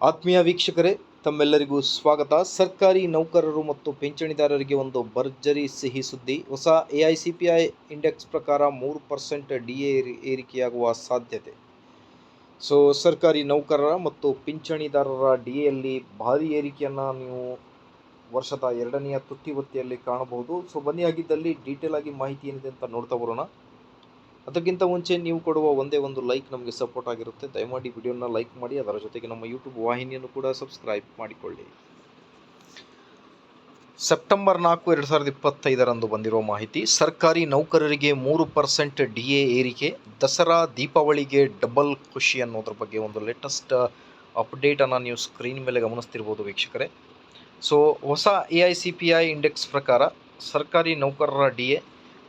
ಆತ್ಮೀಯ ವೀಕ್ಷಕರೇ, ತಮ್ಮೆಲ್ಲರಿಗೂ ಸ್ವಾಗತ. ಸರ್ಕಾರಿ ನೌಕರರು ಮತ್ತು ಪಿಂಚಣಿದಾರರಿಗೆ ಒಂದು ಭರ್ಜರಿ ಸಿಹಿ ಸುದ್ದಿ. ಹೊಸ ಎ ಇಂಡೆಕ್ಸ್ ಪ್ರಕಾರ ಮೂರು ಪರ್ಸೆಂಟ್ ಡಿ ಎ ಏರಿಕೆಯಾಗುವ ಸಾಧ್ಯತೆ. ಸೊ, ಸರ್ಕಾರಿ ನೌಕರರ ಮತ್ತು ಪಿಂಚಣಿದಾರರ ಡಿ ಎಯಲ್ಲಿ ಭಾರಿ ಏರಿಕೆಯನ್ನು ನೀವು ವರ್ಷದ ಎರಡನೆಯ ತುಟ್ಟಿ ಹೊತ್ತಿಯಲ್ಲಿ ಕಾಣಬಹುದು. ಸೊ, ಬನ್ನಿ ಡೀಟೇಲ್ ಆಗಿ ಮಾಹಿತಿ ಏನಿದೆ ಅಂತ ನೋಡ್ತಾ ಬರೋಣ. ಅದಕ್ಕಿಂತ ಮುಂಚೆ ನೀವು ಕೊಡುವ ಒಂದೇ ಒಂದು ಲೈಕ್ ನಮಗೆ ಸಪೋರ್ಟ್ ಆಗಿರುತ್ತೆ. ದಯಮಾಡಿ ವಿಡಿಯೋನ ಲೈಕ್ ಮಾಡಿ, ಅದರ ಜೊತೆಗೆ ನಮ್ಮ ಯೂಟ್ಯೂಬ್ ವಾಹಿನಿಯನ್ನು ಕೂಡ ಸಬ್ಸ್ಕ್ರೈಬ್ ಮಾಡಿಕೊಳ್ಳಿ. ಸೆಪ್ಟೆಂಬರ್ ನಾಲ್ಕು, ಎರಡು ಸಾವಿರದ ಇಪ್ಪತ್ತೈದರಂದು ಬಂದಿರುವ ಮಾಹಿತಿ, ಸರ್ಕಾರಿ ನೌಕರರಿಗೆ ಮೂರು ಪರ್ಸೆಂಟ್ ಡಿ ಎ ಏರಿಕೆ, ದಸರಾ, ದೀಪಾವಳಿಗೆ ಡಬಲ್ ಖುಷಿ ಅನ್ನೋದ್ರ ಬಗ್ಗೆ ಒಂದು ಲೇಟೆಸ್ಟ್ ಅಪ್ಡೇಟನ್ನು ನೀವು ಸ್ಕ್ರೀನ್ ಮೇಲೆ ಗಮನಿಸ್ತಿರ್ಬೋದು ವೀಕ್ಷಕರೇ. ಸೊ ಹೊಸ A I C P I index ಪ್ರಕಾರ ಸರ್ಕಾರಿ ನೌಕರರ ಡಿ ಎ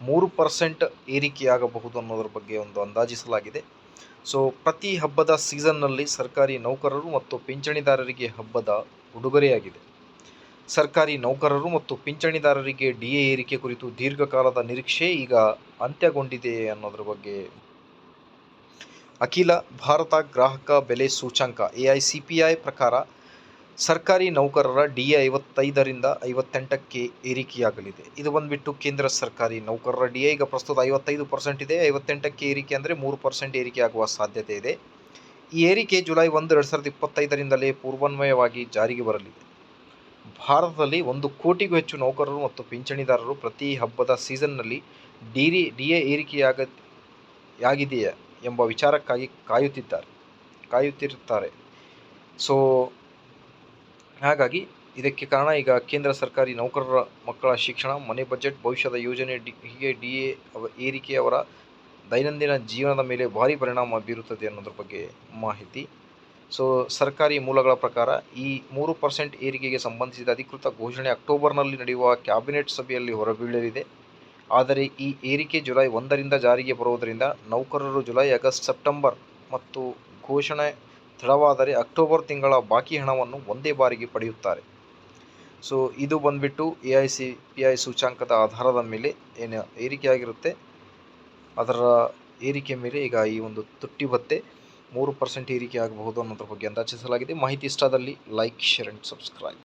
ಮೂರು ಪರ್ಸೆಂಟ್ ಏರಿಕೆಯಾಗಬಹುದು ಅನ್ನೋದ್ರ ಬಗ್ಗೆ ಒಂದು ಅಂದಾಜಿಸಲಾಗಿದೆ. ಸೊ ಪ್ರತಿ ಹಬ್ಬದ ಸೀಸನ್ನಲ್ಲಿ ಸರ್ಕಾರಿ ನೌಕರರು ಮತ್ತು ಪಿಂಚಣಿದಾರರಿಗೆ ಹಬ್ಬದ ಉಡುಗೊರೆಯಾಗಿದೆ. ಸರ್ಕಾರಿ ನೌಕರರು ಮತ್ತು ಪಿಂಚಣಿದಾರರಿಗೆ ಡಿ ಎ ಏರಿಕೆ ಕುರಿತು ದೀರ್ಘಕಾಲದ ನಿರೀಕ್ಷೆ ಈಗ ಅಂತ್ಯಗೊಂಡಿದೆ ಅನ್ನೋದ್ರ ಬಗ್ಗೆ ಅಖಿಲ ಭಾರತ ಗ್ರಾಹಕ ಬೆಲೆ ಸೂಚ್ಯಂಕ A I C P I ಪ್ರಕಾರ ಸರ್ಕಾರಿ ನೌಕರರ ಡಿ ಎ ಐವತ್ತೈದರಿಂದ ಐವತ್ತೆಂಟಕ್ಕೆ ಏರಿಕೆಯಾಗಲಿದೆ. ಇದು ಬಂದುಬಿಟ್ಟು ಕೇಂದ್ರ ಸರ್ಕಾರಿ ನೌಕರರ ಡಿ ಈಗ ಪ್ರಸ್ತುತ ಐವತ್ತೈದು ಪರ್ಸೆಂಟ್ ಇದೆ. ಐವತ್ತೆಂಟಕ್ಕೆ ಏರಿಕೆ ಅಂದರೆ ಮೂರು ಪರ್ಸೆಂಟ್ ಏರಿಕೆ ಆಗುವ ಸಾಧ್ಯತೆ ಇದೆ. ಈ ಏರಿಕೆ ಜುಲೈ ಒಂದು, ಎರಡು ಸಾವಿರದ ಇಪ್ಪತ್ತೈದರಿಂದಲೇ ಪೂರ್ವಾನ್ವಯವಾಗಿ ಜಾರಿಗೆ ಬರಲಿದೆ. ಭಾರತದಲ್ಲಿ ಒಂದು ಕೋಟಿಗೂ ಹೆಚ್ಚು ನೌಕರರು ಮತ್ತು ಪಿಂಚಣಿದಾರರು ಪ್ರತಿ ಹಬ್ಬದ ಸೀಸನ್ನಲ್ಲಿ ಡಿರಿ ಡಿ ಎ ಏರಿಕೆಯಾಗ ಯಾಗಿದೆಯಾ ಎಂಬ ವಿಚಾರಕ್ಕಾಗಿ ಕಾಯುತ್ತಿದ್ದಾರೆ, ಕಾಯುತ್ತಿರುತ್ತಾರೆ. ಸೊ ಹಾಗಾಗಿ ಇದಕ್ಕೆ ಕಾರಣ ಈಗ ಕೇಂದ್ರ ಸರ್ಕಾರಿ ನೌಕರರ ಮಕ್ಕಳ ಶಿಕ್ಷಣ, ಮನೆ ಬಜೆಟ್, ಭವಿಷ್ಯದ ಯೋಜನೆ, ಡಿ, ಹೀಗೆ ಡಿ ಎ ಏರಿಕೆ ಅವರ ದೈನಂದಿನ ಜೀವನದ ಮೇಲೆ ಭಾರಿ ಪರಿಣಾಮ ಬೀರುತ್ತದೆ ಅನ್ನೋದ್ರ ಬಗ್ಗೆ ಮಾಹಿತಿ. ಸೊ ಸರ್ಕಾರಿ ಮೂಲಗಳ ಪ್ರಕಾರ ಈ ಮೂರು ಪರ್ಸೆಂಟ್ ಏರಿಕೆಗೆ ಸಂಬಂಧಿಸಿದ ಅಧಿಕೃತ ಘೋಷಣೆ ಅಕ್ಟೋಬರ್ನಲ್ಲಿ ನಡೆಯುವ ಕ್ಯಾಬಿನೆಟ್ ಸಭೆಯಲ್ಲಿ ಹೊರಬೀಳಲಿದೆ. ಆದರೆ ಈ ಏರಿಕೆ ಜುಲೈ ಒಂದರಿಂದ ಜಾರಿಗೆ ಬರುವುದರಿಂದ ನೌಕರರು ಜುಲೈ ಆಗಸ್ಟ್, ಸೆಪ್ಟೆಂಬರ್ ಮತ್ತು ಘೋಷಣೆ ತಡವಾದರೆ ಅಕ್ಟೋಬರ್ ತಿಂಗಳ ಬಾಕಿ ಹಣವನ್ನು ಒಂದೇ ಬಾರಿಗೆ ಪಡೆಯುತ್ತಾರೆ. ಸೊ ಇದು ಬಂದುಬಿಟ್ಟು A I C, P I ಸೂಚಾಂಕದ ಆಧಾರದ ಮೇಲೆ ಏನು ಏರಿಕೆಯಾಗಿರುತ್ತೆ. ಅದರ ಏರಿಕೆ ಮೇಲೆ ಈಗ ಈ ಒಂದು ತುಟ್ಟಿ ಭತ್ತೆ ಮೂರು ಪರ್ಸೆಂಟ್ ಏರಿಕೆ ಆಗಬಹುದು ಅನ್ನೋದ್ರ ಬಗ್ಗೆ ಅಂದಾಜಿಸಲಾಗಿದೆ. ಮಾಹಿತಿ ಇಷ್ಟದಲ್ಲಿ ಲೈಕ್, ಶೇರ್ ಆ್ಯಂಡ್ ಸಬ್ಸ್ಕ್ರೈಬ್.